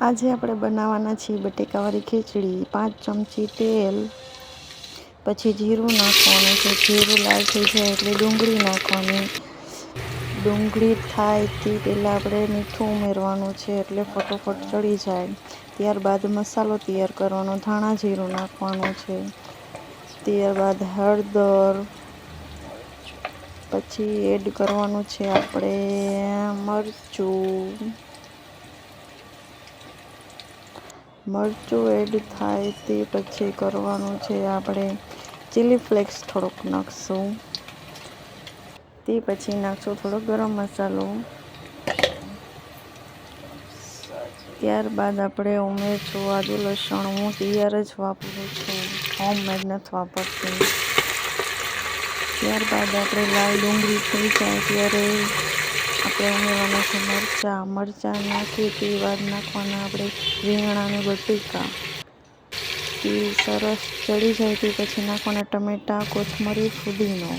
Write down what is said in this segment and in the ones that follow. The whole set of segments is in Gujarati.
આજે આપણે બનાવવાના છીએ બટેકાવાળી ખીચડી, પાંચ ચમચી તેલ, પછી જીરું નાખવાનું છે. જીરું લાલ થઈ જાય એટલે ડુંગળી નાખવાની. ડુંગળી થાય તે પહેલાં આપણે મીઠું ઉમેરવાનું છે એટલે ફટોફટ ચડી જાય. ત્યારબાદ મસાલો તૈયાર કરવાનો, ધાણા જીરું નાખવાનું છે. ત્યારબાદ હળદર, પછી એડ કરવાનું છે આપણે મરચું. મરચું એડ થાય તે પછી કરવાનું છે આપણે ચીલી ફ્લેક્સ થોડોક નાખશું. તે પછી નાખશું થોડો ગરમ મસાલો. ત્યારબાદ આપણે ઉમેરશું આદુ લસણ. હું તૈયાર જ વાપરું છું. હોમમેડ નથી વાપરતી. ત્યારબાદ આપણે લાલ ડુંગળી થઈ જાય ત્યારે આપણે ઉમેરવાના છે મરચાં. મરચાં નાખી તે બાદ નાખવાના આપણે રીંગણાનું બટેકા. તે સરસ ચડી જાય તે પછી નાખવાના ટમેટાં, કોથમરી, ફુદીનો.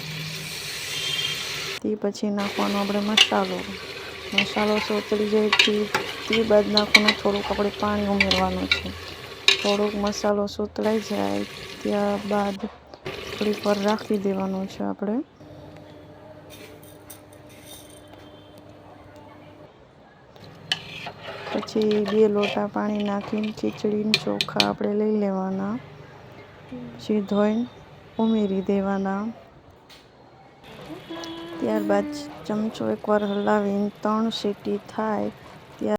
તે પછી નાખવાનો આપણે મસાલો. મસાલો સોતળી જાય તે તે બાદ નાખવાનું થોડુંક આપણે પાણી ઉમેરવાનું છે. થોડોક મસાલો સોતળાઈ જાય, ત્યારબાદ થોડીક વાર રાખી દેવાનું છે આપણે. પછી બે લોટા પાણી નાખીને ખીચડીને ચોખા આપણે લઈ લેવાના. પછી ધોઈને ઉમેરી દેવાના. ત્યારબાદ ચમચો એકવાર હલાવીને ત્રણ સીટી થાય.